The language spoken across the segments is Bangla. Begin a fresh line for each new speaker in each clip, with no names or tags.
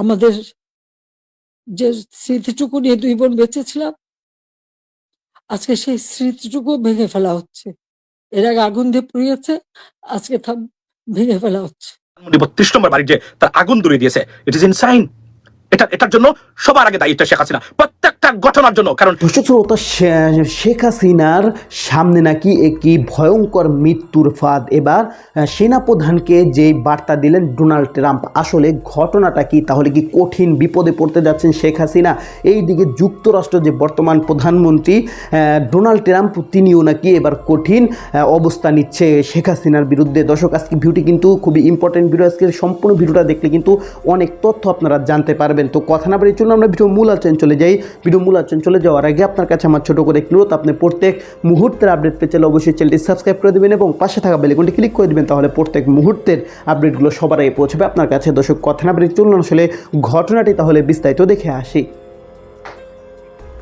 আমাদের যে স্মৃতিটুকু নিয়ে দুই বোন বেঁচেছিলাম, আজকে সেই স্মৃতিটুকু ভেঙে ফেলা হচ্ছে। এর আগে আগুন দিয়ে পুড়িয়েছে, আজকে তা ভেঙে ফেলা হচ্ছে।
বত্রিশ নম্বর বাড়ির যে তার আগুন দূরে দিয়েছে ইট ইজ সাইন এটা, এটার জন্য সবার আগে দায়িত্ব শেখ হাসিনা। প্রত্যেকটা ঘটনার জন্য, কারণ
দর্শক শেখ হাসিনার সামনে নাকি একটি ভয়ঙ্কর মৃত্যুর ফাঁদ। এবার সেনাপ্রধানকে যে বার্তা দিলেন ডোনাল্ড ট্রাম্প, আসলে ঘটনাটা কি? তাহলে কি কঠিন বিপদে পড়তে যাচ্ছেন শেখ হাসিনা? এই দিকে যুক্তরাষ্ট্র যে বর্তমান প্রধানমন্ত্রী ডোনাল্ড ট্রাম্প, তিনিও নাকি এবার কঠিন অবস্থা নিচ্ছে শেখ হাসিনার বিরুদ্ধে। দর্শক, আজকে ভিডিওটি কিন্তু খুবই ইম্পর্টেন্ট ভিডিও আজকে সম্পূর্ণ ভিডিওটা দেখলে কিন্তু অনেক তথ্য আপনারা জানতে পারবেন। তো কথা না বাড়িয়ে চলুন, আমরা ভিডিও মূল আলোচনা চলে যাই। ভিডিও মূল আলোচনা চলে যাওয়ার আগে আপনার কাছে আমার ছোট করে অনুরোধ, আপনি প্রত্যেক মুহূর্তের আপডেট পেতে চাইলে অবশ্যই চ্যানেলটি সাবস্ক্রাইব করে দেবেন এবং পাশে থাকা বেলেকনটি ক্লিক করে দেবেন, তাহলে প্রত্যেক মুহূর্তের আপডেটগুলো সবার আগে পৌঁছবে। আপনার কাছে দর্শক কথা না বাড়িয়ে চলুন, আসলে ঘটনাটি তাহলে বিস্তারিত দেখে আসি।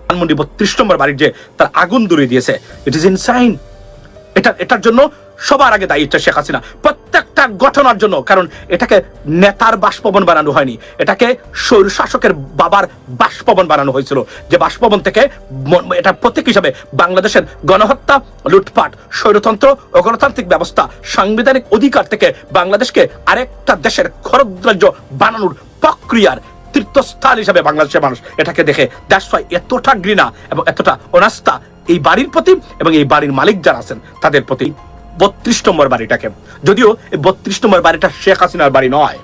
ধানমন্ডি বত্রিশ নম্বর বাড়ির যে তার আগুন ধরিয়ে দিয়েছে ইট ইজ ইনসাইন এটা এটার জন্য সবার আগে দায়িত্ব শেখ হাসিনা প্রত্যেকটা ঘটনার জন্য, কারণ এটাকে নেতার বাসভবন বানানো হয়নি। এটাকে স্বৈর শাসকের বাবার বাসভবন বানানো হয়েছিল, যে বাসভবন থেকে এটা প্রতীক হিসাবে বাংলাদেশের গণহত্যা, লুটপাট, স্বৈরতন্ত্র ও গণতান্ত্রিক ব্যবস্থা, সাংবিধানিক অধিকার থেকে বাংলাদেশকে আরেকটা দেশের খরদ্রাজ্য বানানোর প্রক্রিয়ার তীর্থস্থান হিসাবে বাংলাদেশের মানুষ এটাকে দেখে দ্যাটস ওয়াই এতটা ঘৃণা এবং এতটা অনাস্থা এই বাড়ির প্রতি এবং এই বাড়ির মালিক যারা আছেন, তাদের প্রতি বত্রিশ নম্বর বাড়িটাকে। যদিও এই বত্রিশ নম্বর বাড়িটা শেখ হাসিনার বাড়ি নয়।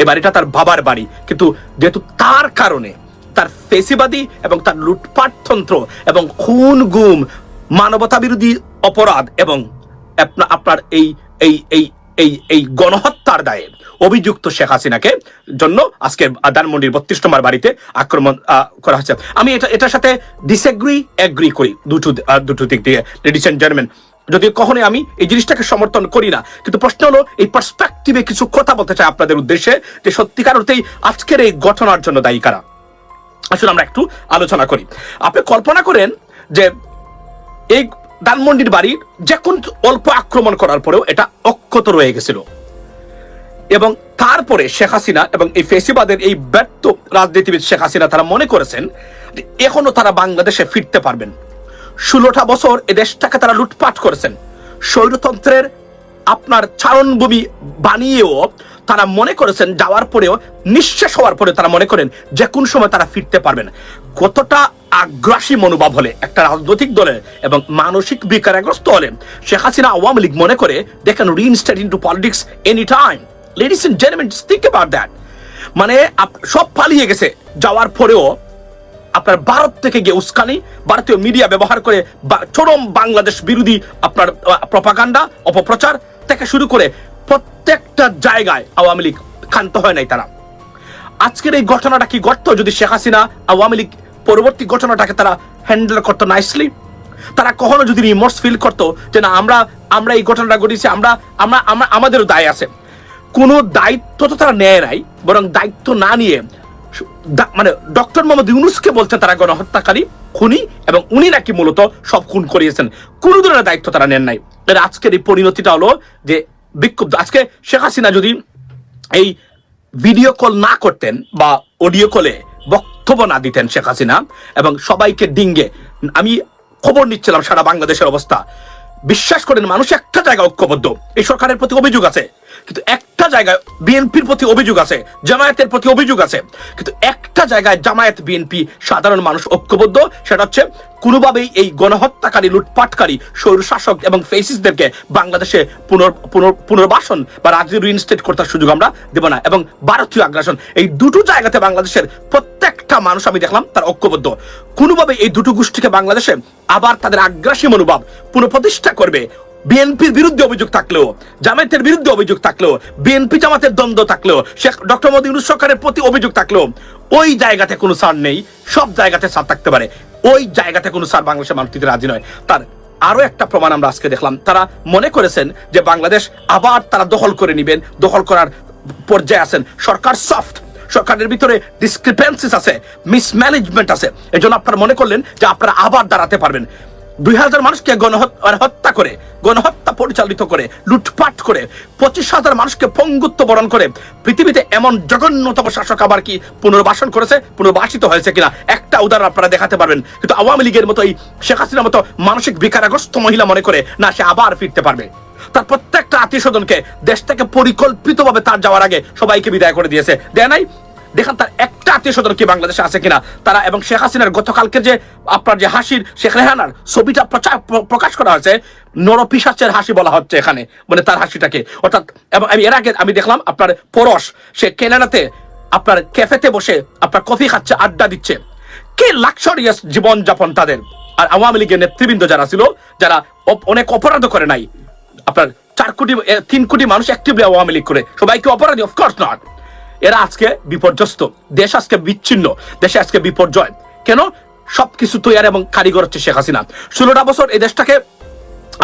এই বাড়িটা তার বাবার বাড়ি। কিন্তু যেহেতু তার কারণে তার ফেসিবাদী এবং তার লুটপাটতন্ত্র এবং খুন, গুম মানবতা বিরোধী অপরাধ এবং আপনার এই এই এই এই এই গণহত্যার দায়ে অভিযুক্ত শেখ হাসিনাকে জন্য আজকে ধানমন্ডির বত্রিশ নম্বর বাড়িতে আক্রমণ করা হচ্ছে। আমি এটা, এটার সাথে ডিসএগ্রি এগ্রি করি। দুটো দুটো দিক দিয়ে। লেডিস এন্ড জেন্টলম্যান যদি কখনোই আমি এই জিনিসটাকে সমর্থন করি না, কিন্তু প্রশ্ন হলো, এই পার্সপেক্টিভে কিছু কথা বলতে চাই আপনাদের উদ্দেশ্যে যে সত্যিকার অর্থেই আজকের এই ঘটনার জন্য দায়ী কারা? আসলে আমরা একটু আলোচনা করি। আপনি কল্পনা করেন যে এই ধানমন্ডির বাড়ির যে কোন অল্প আক্রমণ করার পরেও এটা অক্ষত রয়ে গেছিল। এবং তারপরে শেখ হাসিনা এবং এই ফেসিবাদের এই ব্যর্থ রাজনীতিবিদ শেখ হাসিনা তারা মনে করেছেন যে এখনও তারা বাংলাদেশে ফিরতে পারবেন। ষোলোটা বছর এ দেশটাকে তারা লুটপাট করেছেন। স্বৈরতন্ত্রের আপনার চারণভূমি বানিয়েও তারা মনে করেছেন যাওয়ার পরেও, নিঃশেষ হওয়ার পরে তারা মনে করেন যে কোন সময় তারা ফিরতে পারবেন। কতটা আগ্রাসী মনোভাব হলে একটা রাজনৈতিক দলের এবং মানসিক বিকারগ্রস্ত হলে শেখ হাসিনা আওয়ামী লীগ মনে করে they can reinstate into politics any time ladies and gentleman speak about that মানে সব পালিয়ে গেছে। যাওয়ার পরেও আপনার ভারত থেকে গিয়ে উস্কানি, ভারতীয় মিডিয়া ব্যবহার করে চরম বাংলাদেশ বিরোধী আপনার প্রপাগান্ডা অপপ্রচার থেকে শুরু করে প্রত্যেকটা জায়গায় আওয়ামী লীগ ক্ষান্ত হয় নাই তারা। আজকের এই ঘটনাটা কি ঘটতো যদি শেখ হাসিনা আওয়ামী লীগ পরবর্তী ঘটনাটাকে তারা হ্যান্ডেল করতো নাইসলি তারা কখনো যদি রিমোর্স ফিল করতো যে না, আমরা আমরা এই ঘটনাটা ঘটিয়েছি আমরা আমরা, আমাদেরও দায় আছে। কোনো দায়িত্ব তো তারা নেয় নাই, বরং দায়িত্ব না নিয়ে মানে ডক্টর মোহাম্মদ ইউনুসকে বলছে তারা গণহত্যাকারী, খুনি এবং উনি নাকি মূলত সব খুন করিয়েছেন। কোন ধরনের দায়িত্ব তারা নেন নাই। এর আজকের এই পরিণতিটা হলো যে বিক্ষুব্ধ আজকে শেখ হাসিনা যদি এই ভিডিও কল না করতেন বা অডিও কলে বক্তব্য না দিতেন শেখ হাসিনা এবং সবাইকে ডিঙ্গে, আমি খবর নিচ্ছিলাম সারা বাংলাদেশের অবস্থা। বিশ্বাস করেন, মানুষ একটা জায়গায় ঐক্যবদ্ধ। এই সরকারের প্রতি অভিযোগ আছে। কিন্তু একটা জায়গায় বিএনপির প্রতি অভিযোগ আছে, জামায়াতের প্রতি অভিযোগ আছে। কিন্তু একটা জায়গায় জামায়াত, বিএনপি সাধারণ মানুষ ঐক্যবদ্ধ, সেটা হচ্ছে কোনোভাবেই এই গণহত্যাকারী, লুটপাটকারী, স্বৈর শাসক এবং ফেসিসদেরকে বাংলাদেশে পুনর পুনর, পুনর্বাসন বা রাজ্য রিইনস্টেট করতে সুযোগ আমরা দেব না। এবং ভারতীয় আগ্রাসন, এই দুটো জায়গাতে বাংলাদেশের প্রত্যেকটা মানুষ আমি দেখলাম তার ঐক্যবদ্ধ। কোনোভাবে এই দুটো গোষ্ঠীকে বাংলাদেশে আবার তাদের আগ্রাসী মনোভাব পুনঃপ্রতিষ্ঠা করবে বিএনপির বিরুদ্ধে অভিযোগ থাকলেও, জামায়াতের বিরুদ্ধে অভিযোগ থাকলেও, বিএনপি জামাতের দ্বন্দ্ব থাকলেও, শেখ ডক্টর মোদী ইউনূস সরকারের প্রতি অভিযোগ থাকলেও, ওই জায়গাতে কোনো সার নেই, সব জায়গাতে সার থাকতে পারে। ওই জায়গাতে কোনো সার বাংলাদেশের মানুষ দিতে রাজি নয়। তার আরও একটা প্রমাণ আমরা আজকে দেখলাম। তারা মনে করেছেন যে বাংলাদেশ আবার তারা দখল করে নেবেন, দখল করার পর্যায়ে আছেন। সরকার সফট সরকারের ভিতরে ডিসক্রিপেন্সিস আছে মিসম্যানেজমেন্ট আছে। এই জন্য আপনারা মনে করলেন যে আপনারা আবার দাঁড়াতে পারবেন। দুই হাজার মানুষকে গণহত্যা করে, গণহত্যা পরিচালিত করে, লুটপাট করে, পঁচিশ হাজার মানুষকে পঙ্গুত্ব বরণ করে, পৃথিবীতে এমন জঘন্যতম শাসক আবার কি পুনর্বাসন করেছে, পুনর্বাসিত হয়েছে কিনা? একটা উদাহরণ আপনারা দেখাতে পারবেন। কিন্তু আওয়ামী লীগের মতো এই শেখ হাসিনার মতো মানসিক বিকারগ্রস্ত মহিলা মনে করে, না, সে আবার ফিরতে পারবে। তার প্রত্যেকটা আত্মীয় স্বজনকে দেশ থেকে পরিকল্পিতভাবে তার যাওয়ার আগে সবাইকে বিদায় করে দিয়েছে। দেয় নাই। দেখেন তার একটা আত্মীয় স্বজন কি বাংলাদেশে আছে কিনা? তারা এবং শেখ হাসিনার গতকালকে যে আপনার যে হাসির, শেখ রেহানার ছবিটা প্রকাশ করা হয়েছে নরপিসাচের হাসি বলা হচ্ছে এখানে মানে তার হাসিটাকে। অর্থাৎ, এবং আমি এর আগে আমি দেখলাম আপনার পরশ, সে কেনাডাতে আপনার ক্যাফেতে বসে আপনার কফি খাচ্ছে, আড্ডা দিচ্ছে। কে লাক্সারিয়াস জীবন যাপন তাদের? আর আওয়ামী লীগের নেতৃবৃন্দ যারা ছিল, যারা অনেক অপরাধ করে নাই। আপনার চার কোটি তিন কোটি মানুষ অ্যাক্টিভলি আওয়ামী লীগ করে। সবাইকে অপরাধী অফকোর্স নট এরা আজকে বিপর্যস্ত। দেশ আজকে বিচ্ছিন্ন, দেশে আজকে বিপর্যয়। কেন? সবকিছু তৈরি এবং কারিগর হচ্ছে শেখ হাসিনা। ষোলোটা বছর এই দেশটাকে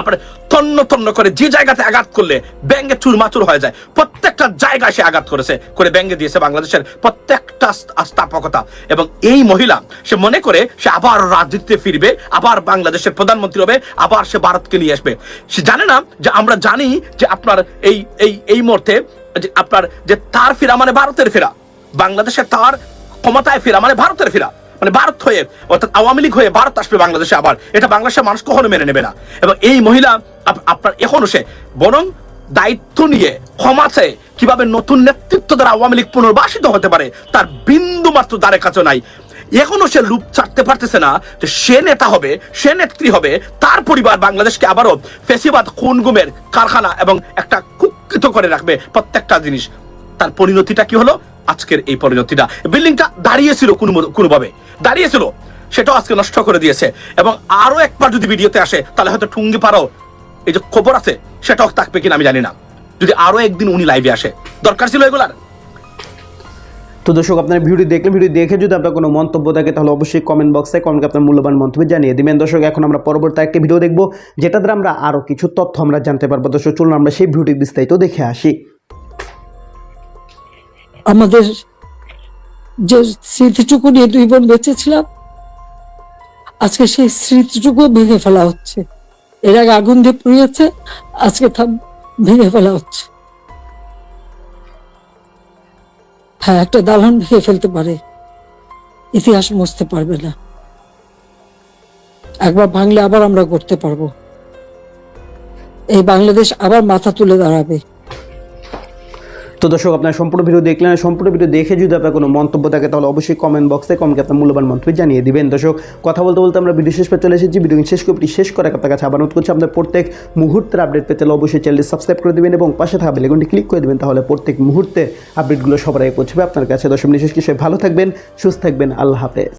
আপনার তন্ন তন্ন করে যে জায়গাতে আঘাত করলে ব্যাঙ্গে চুরমাচুর হয়ে যায়। প্রত্যেকটা জায়গায় সে আঘাত করেছে, করে ব্যাঙ্গে দিয়েছে বাংলাদেশের প্রত্যেকটা স্থাপকতা। এবং এই মহিলা সে মনে করে সে আবার রাজনীতিতে ফিরবে, আবার বাংলাদেশের প্রধানমন্ত্রী হবে, আবার সে ভারতকে নিয়ে আসবে। সে জানে না যে আমরা জানি যে আপনার এই এই এই মুহূর্তে আপনার যে তার ফেরা মানে ভারতের ফেরা। বাংলাদেশে তার ক্ষমতায় ফেরা মানে ভারতের ফেরা। মানে ভারত হয়ে, অর্থাৎ আওয়ামী লীগ হয়ে ভারত আসবে বাংলাদেশে আবার। এটা বাংলাদেশের মানুষ কখনো মেনে নেবে না। এবং এই মহিলা আপনার এখনও সে, বরং দায়িত্ব নিয়ে, ক্ষমা চেয়ে কীভাবে নতুন নেতৃত্ব দ্বারা আওয়ামী লীগ পুনর্বাসিত হতে পারে, তার বিন্দু মাত্র দ্বারে কাছে নাই। এখনও সে লুপ ছাড়তে পারতেছে না যে সে নেতা হবে, সে নেত্রী হবে, তার পরিবার বাংলাদেশকে আবারও ফেসিবাদ খুন গুমের কারখানা এবং একটা কুক্ষিত করে রাখবে প্রত্যেকটা জিনিস। তার পরিণতিটা কি হলো? আজকের এই পরিণতিটা। বিল্ডিংটা দাঁড়িয়েছিল কোনো কোনোভাবে। দাঁড়িয়েছিল। সেটাও আজকে নষ্ট করে দিয়েছে। এবং আরও একবার যদি ভিডিওতে আসে, তাহলে হয়তো ঠুঙ্গি পারো এই যে খবর আছে, সেটাও থাকবে কিনা আমি জানি না। যদি আরও একদিন উনি লাইভে আসে। দরকার ছিল এগুলার?
তো দর্শক, আপনার ভিডিও দেখলে ভিডিও দেখে যদি আপনার কোনো মন্তব্য থাকে, তাহলে অবশ্যই কমেন্ট বক্সে কমেন্ট আপনার মূল্যবান মন্তব্য জানিয়ে দিবেন। দর্শক, এখন আমরা পরবর্তী একটি ভিডিও দেখব যেটা দ্বারা আমরা আরও কিছু তথ্য আমরা জানতে পারব। দর্শক, চলুন আমরা সেই ভিডিওটি বিস্তারিত দেখে আসি।
আমাদের যে স্মৃতিটুকু নিয়ে দুই বোন বেঁচেছিলাম, আজকে সেই স্মৃতিটুকু ভেঙে ফেলা হচ্ছে। এর আগে আগুন দিয়ে পুড়িয়েছে, আজকে তা ভেঙে ফেলা হচ্ছে। হ্যাঁ একটা দালান ভেঙে ফেলতে পারে। ইতিহাস মুছতে পারবে না। একবার ভাঙলে আবার আমরা করতে পারব। এই বাংলাদেশ আবার মাথা তুলে দাঁড়াবে।
তো দর্শক, আপনার সম্পূর্ণ ভিডিও দেখলেন। সম্পূর্ণ ভিডিও দেখে যদি আপনার কোনো মন্তব্য থাকে, তাহলে অবশ্যই কমেন্ট বক্সে কমকে আপনার মূল্যবান মন্তব্য জানিয়ে দিবেন। দর্শক, কথা বলতে বলতে আমরা ভিডিও শেষ পে চলে এসেছি। ভিডিও শেষ করে শেষ করে আপনার কাছে আবার অনুরোধ করছি, আপনার প্রত্যেক মুহূর্তের আপডেট পেতে অবশ্যই চ্যানেলটি সাবস্ক্রাইব করে দেবেন এবং পাশে থাকা বেলেগনটি ক্লিক করে দেবেন, তাহলে প্রত্যেক মুহূর্তে আপডেটগুলো সবার আগে পৌঁছবে আপনার কাছে। দর্শক নিশেষ কিশোর ভালো থাকবেন, সুস্থ থাকবেন। আল্লাহ হাফেজ।